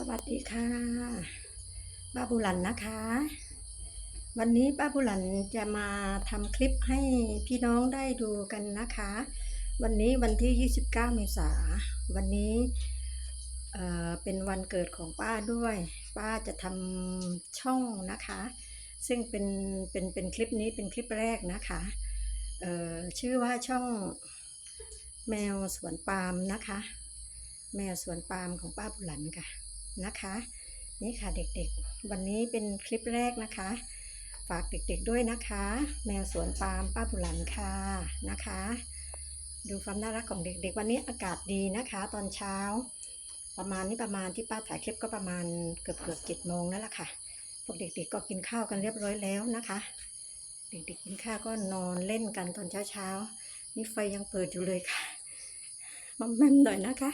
สวัสดีค่ะป้าบุหลันนะคะ วันนี้ป้าบุหลันจะมาทำคลิปให้พี่น้องได้ดูกันนะคะ วันนี้วันที่ 29 เมษาวันนี้เเป็นวันเกิดของป้าด้วย ป้าจะทำช่องนะคะ ซึ่งเป็นเป็นเป็นคลิปนี้เป็นคลิปแรกนะคะชื่อว่าช่องแมวสวนปาล์มนะคะ แมวสวนปาล์มของป้าบุหลันค่ะ นะคะ นี่ค่ะเด็กๆ วันนี้เป็นคลิปแรกนะคะ ฝากเด็กๆด้วยนะคะ แมวสวนปาล์มป้าบุหลันค่ะนะคะ ดูความน่ารักของเด็กๆ วันนี้อากาศดีนะคะ ตอนเช้า ประมาณนี้ประมาณที่ป้าถ่ายคลิปก็ประมาณเกือบเกือบเจ็ดโมงแล้วล่ะค่ะพวกเด็กๆก็กินข้าวกันเรียบร้อยแล้วนะคะ เด็กๆกินข้าวก็นอนเล่นกันตอนเช้าๆนี่ไฟยังเปิดอยู่เลยค่ะมอมแมมหน่อยนะคะ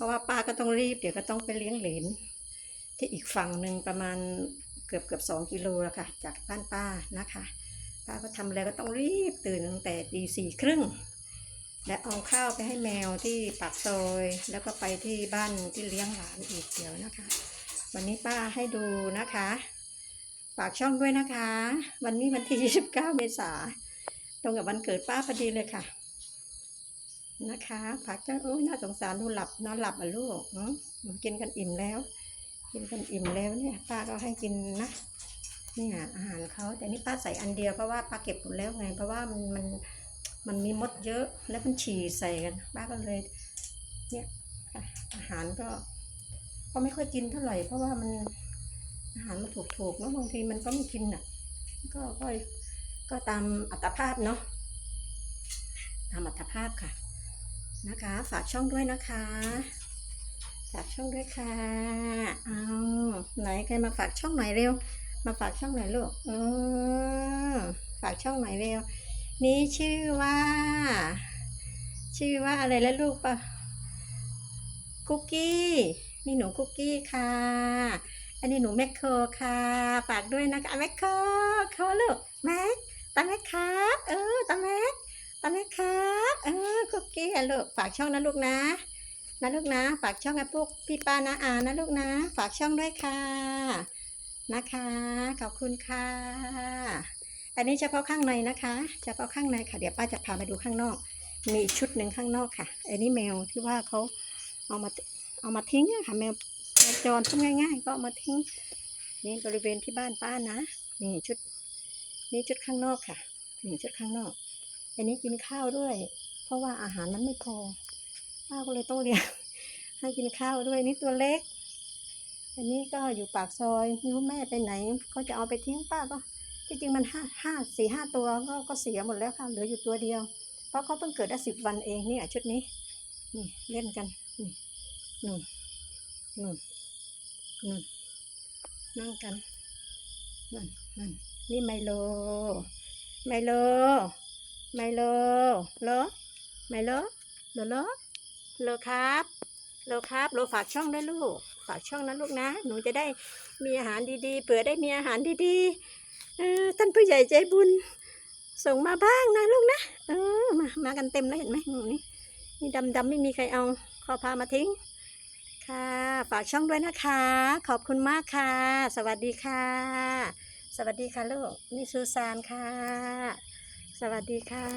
ราะว่าป้าก็ต้องรีบ เดี๋ยวก็ต้องไปเลี้ยงเหลนที่อีกฝั่งหนึ่งประมาณเกือบเกือบสองกิโลแล้วค่ะ จากบ้านป้านะคะ ป้าก็ทำอะไรก็ต้องรีบตื่นตั้งแต่ตีสี่ครึ่งและเอาข้าวไปให้แมวที่ปากซอย แล้วก็ไปที่บ้านที่เลี้ยงหลานอีกเดี๋ยวนะคะ วันนี้ป้าให้ดูนะคะ ฝากช่องด้วยนะคะ วันนี้วันที่ 29 เมษาตรงกับวันเกิดป้าพอดีเลยค่ะ นะคะฝากเจ้าโอ้ยน่าสงสารดูหลับนอนหลับอะลูกอืมกินกันอิ่มแล้ว กินกันอิ่มแล้วเนี่ย ป้าก็ให้กินนะเนี่ยอาหารเขาแต่นี่ป้าใส่อันเดียวเพราะว่าป้าเก็บหมดแล้วไง เพราะว่ามันมันมันมีมดเยอะแล้วมันฉี่ใส่กันป้าก็เลยเนี่ยอาหารก็ ก็ไม่ค่อยกินเท่าไหร่ เพราะว่ามันอาหารมันถูกๆเนาะบางทีมันก็ไม่กินอะ ก็ก็ก็ตามอัตภาพเนาะตามอัตภาพค่ะ นะคะ ฝากช่องด้วยนะคะ ฝากช่องด้วยค่ะเอาไหนใครมาฝากช่องไหนอยเร็ว มาฝากช่องไหนอยลูกเออฝากช่องไหนอยเร็ว นี่ชื่อว่า ชื่อว่าอะไรแล้วลูกปะคุกกี้นี่หนูคุกกี้ค่ะ อันนี้หนูแมคโครค่ะ ฝากด้วยนะคะแมคโครเขาลูกแม็กตาแม็กครับเออตาแม็ก ตาแม่ครับเออคุกกี้ลูกฝากช่องนะลูกนะนะลูกนะ ฝากช่องให้พวกพี่ป้านะอานะลูกนะ ฝากช่องด้วยค่ะนะคะขอบคุณค่ะ อันนี้เฉพาะข้างในนะคะเฉพาะข้างในค่ะเดี๋ยวป้าจะพาไปดูข้างนอก มีชุดหนึ่งข้างนอกค่ะอันนี้แมวที่ว่าเขาเอามาเอามาทิ้งค่ะแมวแมวจรพูดง่าย ๆ ก็เอามาทิ้งนี่บริเวณที่บ้านป้านะนี่ชุดนี่ชุดข้างนอกค่ะนี่ชุดข้างนอก อันนี้กินข้าวด้วย เพราะว่าอาหารมันไม่พอป้าก็เลยต้องเลี้ยงให้กินข้าวด้วยนี่ตัวเล็ก อันนี้ก็อยู่ปากซอยไม่รู้แม่ไปไหนเขาจะเอาไปทิ้งป้าก็ที่จริงมันห้าห้าสี่ห้าตัวก็ก็เสียหมดแล้วค่ะเหลืออยู่ตัวเดียว เพราะเขาเพิ่งเกิดได้สิบวันเองเนี่ยชุดนี้นี่เล่นกันนี่นุ่นนุ่นนุ่นนั่งกันนั่นนั่นนี่ไมโลไมโล ไมโลโลไมโลโลโลโลครับโลครับโลฝากช่องด้วยลูก ฝากช่องนะลูกนะ หนูจะได้มีอาหารดีๆ เผื่อได้มีอาหารดีๆเออท่านผู้ใหญ่ใจบุญ ส่งมาบ้างนะลูกนะเออมามากันเต็มแล้วเห็นไหมนี่นี่ดำๆไม่มีใครเอาขอพามาทิ้ง ค่ะ ฝากช่องด้วยนะคะ ขอบคุณมากค่ะ สวัสดีค่ะ สวัสดีค่ะลูกนี่ซูซานค่ะ สวัสดีค่ะ